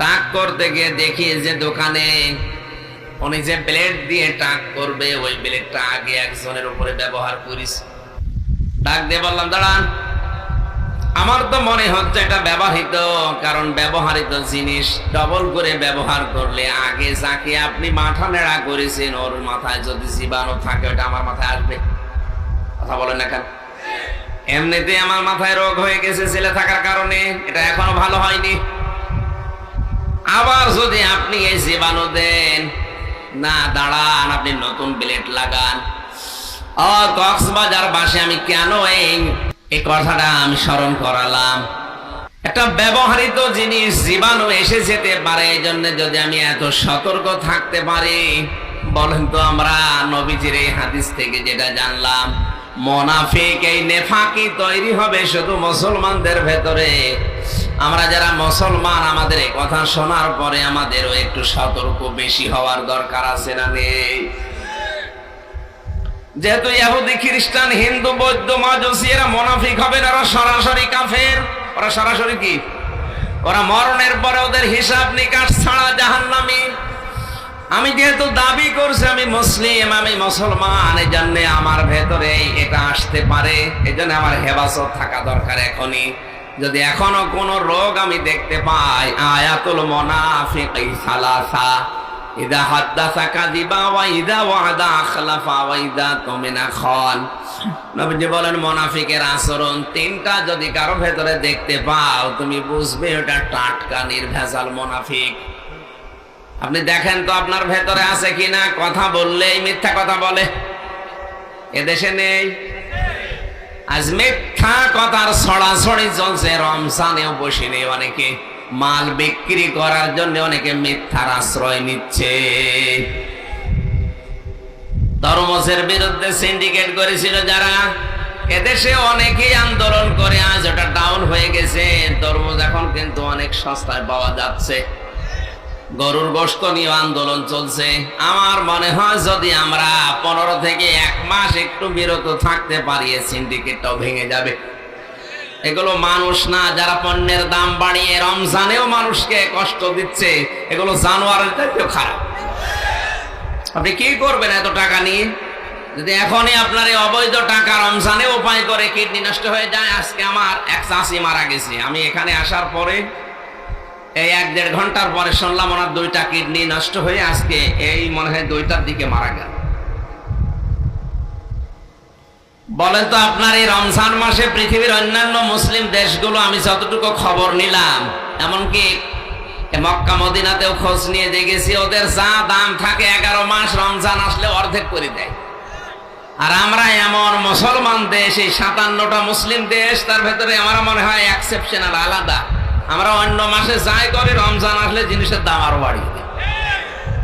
টাক করতে গিয়ে দেখি যে দোকানে উনি যে ব্লেড দিয়ে টাক করবে, ওই ব্লেডটা আগে একজনের উপরে ব্যবহার করিস ডাক দিয়ে বললাম, দাঁড়ান, আমার তো মনে হচ্ছে এটা ব্যবহৃত, কারণ ব্যবহৃত জিনিস ডবল করে ব্যবহার করলে আগে যাকে আপনি মাথা নেড়া করেছেন, ওর মাথায় যদি জীবাণু থাকে, ওটা আমার মাথায় আসবে। কথা বলেন না কেন? এমনিতে আমার মাথায় রোগ হয়ে গেছে ছেলে থাকার কারণে, এটা এখনও ভালো হয়নি। আবার যদি আপনি এই জীবাণু দেন, না, দাঁড়ান, আপনি নতুন ব্লেড লাগান। ও, কক্সবাজার বাসে, আমি কেন এই এই কথাটা আমি স্মরণ করালাম। একটা ব্যবহৃত জিনিস জীবাণু এসে যেতে পারে, এই জন্য যদি আমি এত সতর্ক থাকতে পারি, বলেন তো আমরা নবীজির এই হাদিস থেকে যেটা জানলাম, মোনাফিক এই নেফাকি তৈরি হবে শুধু মুসলমানদের ভেতরে। আমরা যারা মুসলমান, আমাদের কথা শোনার পরে আমাদেরও একটু সতর্ক বেশি হওয়ার দরকার আছে না নেই? যেহেতু ইহুদি, খ্রিস্টান, হিন্দু, বৌদ্ধ, মাজুসি, এরা মোনাফিক হবে না, ওরা সরাসরি কাফের। ওরা সরাসরি কি? ওরা মরণের পরে ওদের হিসাব নিকাশ ছাড়া জাহান্নামী। আমি যেহেতু দাবি করছি, আমি মুসলিম, আমি মুসলমান এই জন্য আমার ভেতরে এটা আসতে পারে। এই জন্য আমার হেফাজত থাকা দরকার এখনই। যদি এখনও কোনো রোগ আমি দেখতে পাই, আয়াতুল মোনাফিক সালাসা। ইদা হাদ্দাসা কাযিবা ওয়া ইদা ওয়াদা আখলাফা ওয়া ইদা তুমিনা খান। নবীজি বলেন, মুনাফিকের আচরণ তিনটা যদি কারও ভেতরে দেখতে পাও, তুমি বুঝবে ওটা টাটকা, নির্ভেজাল মুনাফিক। আপনি দেখেন তো আপনার ভেতরে আছে কিনা, কথা বললেই মিথ্যা কথা বলে। এদেশে নেই। আজ মিথ্যা কথার ছড়াছড়ি চলছে রমজানেও বসে নেই অনেকে। মাল বিক্রি করার জন্য অনেকে মিথ্যার আশ্রয় নিচ্ছে। তরমসের বিরুদ্ধে সিন্ডিকেট করেছিল যারা। এদেশে অনেকেই আন্দোলন করে, আজ ওটা ডাউন হয়ে গেছে। তরমুজ এখন কিন্তু অনেক সস্তায় পাওয়া যাচ্ছে। গরুর গোস্ত নিয়ে আন্দোলন চলছে। আমার মনে হয় যদি আমরা পনেরো থেকে এক মাস একটু বিরত থাকতে পারি সিন্ডিকেটটাও ভেঙে যাবে। এগুলো মানুষ না, যারা পণ্যের দাম বাড়িয়ে রমজানেও মানুষকে কষ্ট দিচ্ছে, এগুলো জানোয়ারের চাইতেও খারাপ। আপনি কি করবেন এত টাকা নিয়ে? যদি এখনই আপনার এই অবৈধ টাকা রমজানে উপায় করে কিডনি নষ্ট হয়ে যায়, আজকে আমার এক চাষি মারা গেছে। আমি এখানে আসার পরে এই এক দেড় ঘণ্টার পরে শুনলাম ওনার দুইটা কিডনি নষ্ট হয়ে আজকে এই মনে হয় দুইটার দিকে মারা গেল। বলেন তো আপনার এই রমজান মাসে পৃথিবীর অন্যান্য মুসলিম দেশগুলো আমি যতটুকু খবর নিলাম, এমনকি মক্কা মদিনাতেও খোঁজ নিয়ে দেখেছি, ওদের যা দাম থাকে এগারো মাস রমজান আসলে অর্ধেক করে দেয়। আর আমরা এমন মুসলমান দেশ, এই সাতান্নটা মুসলিম দেশ, তার ভেতরে আমার মনে হয় এক্সেপশনাল আলাদা। আমরা অন্য মাসে যাই করে, রমজান আসলে জিনিসের দাম আরও বাড়িয়ে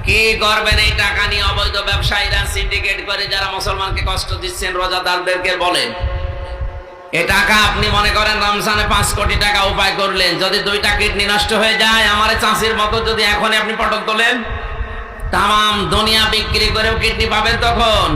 কি করবেন এই টাকা নিয়ে অবৈধ ব্যবসায়ীরা সিন্ডিকেট করে যারা মুসলমানকে কষ্ট দিচ্ছেন, রোজাদারদেরকে বলেন এ টাকা আপনি মনে করেন রমজানে পাঁচ কোটি টাকা উপায় করলেন, যদি দুইটা কিডনি নষ্ট হয়ে যায়, আমার চাষির মতো যদি এখনই আপনি পটক তোলেন তাম দুনিয়া বিক্রি করেও কিডনি পাবেন তখন।